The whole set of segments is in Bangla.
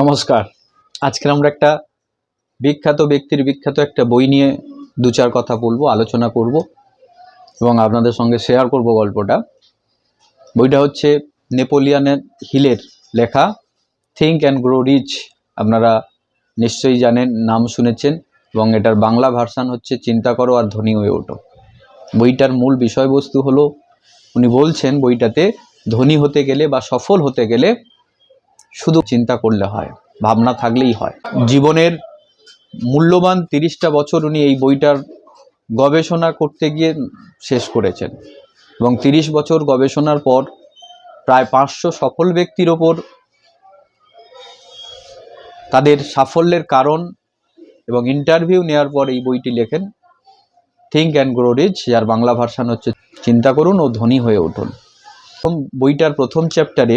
নমস্কার। আজকে আমরা একটা বিখ্যাত ব্যক্তির বিখ্যাত একটা বই নিয়ে দু চার কথা বলব, আলোচনা করব এবং আপনাদের সঙ্গে শেয়ার করব গল্পটা। বইটা হচ্ছে নেপোলিয়ানের হিলের লেখা থিঙ্ক অ্যান্ড গ্রো রিচ আপনারা নিশ্চয়ই জানেন, নাম শুনেছেন এবং এটার বাংলা ভার্সান হচ্ছে চিন্তা করো আর ধনী হয়ে ওঠো। বইটার মূল বিষয়বস্তু হলো, উনি বলছেন বইটাতে ধনী হতে গেলে বা সফল হতে গেলে শুধু চিন্তা করলে হয়, ভাবনা থাকলেই হয়। জীবনের মূল্যবান তিরিশটা বছর উনি এই বইটার গবেষণা করতে গিয়ে শেষ করেছেন এবং তিরিশ বছর গবেষণার পর প্রায় পাঁচশো সফল ব্যক্তির ওপর তাদের সাফল্যের কারণ এবং ইন্টারভিউ নেওয়ার পর এই বইটি লেখেন থিঙ্ক অ্যান্ড গ্রো রিচ যার বাংলা ভার্সান হচ্ছে চিন্তা করুন ও ধনী হয়ে উঠুন। বইটার প্রথম চ্যাপ্টারে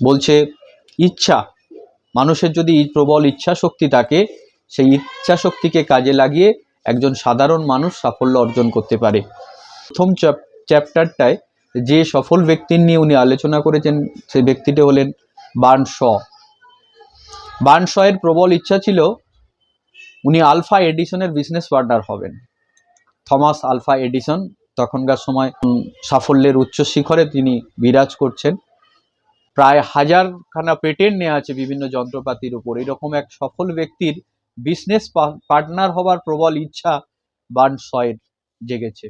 বলছে ইচ্ছা। মানুষের যদি প্রবল ইচ্ছা শক্তি থাকে, সেই ইচ্ছা শক্তিকে কাজে লাগিয়ে একজন সাধারণ মানুষ সাফল্য অর্জন করতে পারে। প্রথম চ্যাপ- চ্যাপ্টারটায় যে সফল ব্যক্তির নিয়ে উনি আলোচনা করেছেন, সেই ব্যক্তিটি হলেন বার্ন শ। বার্ন শয়ের প্রবল ইচ্ছা ছিল, উনি আলফা এডিশনের বিজনেস পার্টনার হবেন। থমাস আলফা এডিসন, তখনকার সময় সাফল্যের উচ্চ শিখরে তিনি বিরাজ করছেন। প্রায় হাজারখানা পেটেন্ট নেওয়া আছে বিভিন্ন যন্ত্রপাতির উপর। এরকম এক সফল ব্যক্তির বিজনেস পার্টনার হবার প্রবল ইচ্ছা বার্নসয়ের জেগেছে।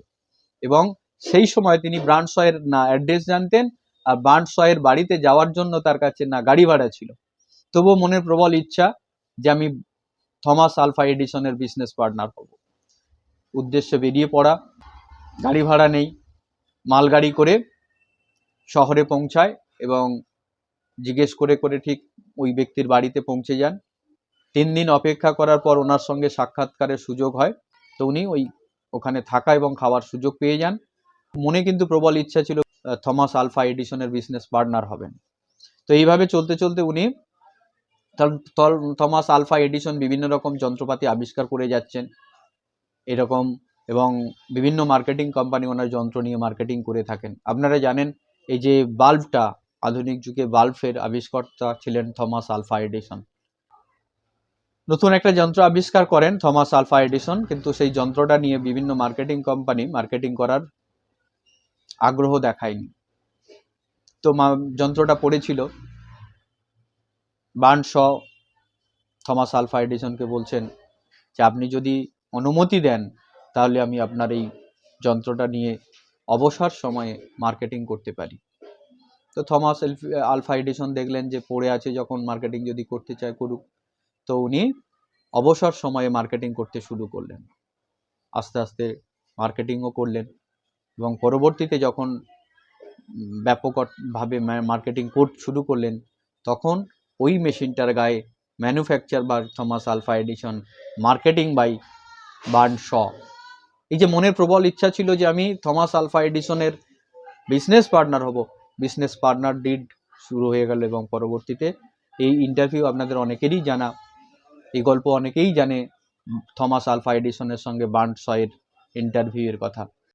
এবং সেই সময় তিনি ব্রান্ডসয়ের না অ্যাড্রেস জানতেন আর বার্নসয়ের বাড়িতে যাওয়ার জন্য তার কাছে না গাড়ি ভাড়া ছিল। তবুও মনের প্রবল ইচ্ছা যে আমি থমাস আলফা এডিসনের বিজনেস পার্টনার হব। উদ্দেশ্যে বেরিয়ে পড়া, গাড়ি ভাড়া নেই, মালগাড়ি করে শহরে পৌঁছায় এবং জিজ্ঞেস করে করে ঠিক ওই ব্যক্তির বাড়িতে পৌঁছে যান। তিন দিন অপেক্ষা করার পর ওনার সঙ্গে সাক্ষাৎকারের সুযোগ হয়। তো উনি ওই ওখানে থাকা এবং খাওয়ার সুযোগ পেয়ে যান। মনে কিন্তু প্রবল ইচ্ছা ছিল থমাস আলফা এডিশনের বিজনেস পার্টনার হবেন। তো এইভাবে চলতে চলতে উনি থমাস আলফা এডিশন বিভিন্ন রকম যন্ত্রপাতি আবিষ্কার করে যাচ্ছেন। এরকম এবং বিভিন্ন মার্কেটিং কোম্পানি ওনার যন্ত্র নিয়ে মার্কেটিং করে থাকেন। আপনারা জানেন, এই যে বাল্বটা আধুনিক যুগে বাল্বের আবিষ্কর্তা ছিলেন থমাস আলফা এডিসন। নতুন একটা যন্ত্র আবিষ্কার করেন থমাস আলফা এডিসন, কিন্তু সেই যন্ত্রটা নিয়ে বিভিন্ন মার্কেটিং কোম্পানি মার্কেটিং করার আগ্রহ দেখায়নি। তো যন্ত্রটা পড়েছিল। বার্ন শ, থমাস আলফা এডিসনকে বলছেন যে, আপনি যদি অনুমতি দেন, তাহলে আমি আপনার এই যন্ত্রটা নিয়ে অবসর সময়ে মার্কেটিং করতে পারি। তো থমাস আলফা এডিসন দেখলেন যে পড়ে আছে যখন মার্কেটিং যদি করতে চায় করুক। তো উনি অবসর সময়ে মার্কেটিং করতে শুরু করলেন। আস্তে আস্তে মার্কেটিংও করলেন এবং পরবর্তীতে যখন ব্যাপকভাবে মার্কেটিং কোর্ট শুরু করলেন, তখন ওই মেশিনটার গায়ে ম্যানুফ্যাকচার বা Thomas Alva Edison marketing by Barnes. এই যে মনের প্রবল ইচ্ছা ছিল যে আমি থমাস আলফা এডিশনের বিজনেস পার্টনার হব বিজনেস পার্টনার ডিড শুরু হয়ে গেল এবং পরবর্তীতে এই ইন্টারভিউ আপনাদের অনেকেরই জানা। এই গল্প অনেকেই জানে থমাস আলফা এডিশনের সঙ্গে বার্ন শয়ের ইন্টারভিউয়ের কথা।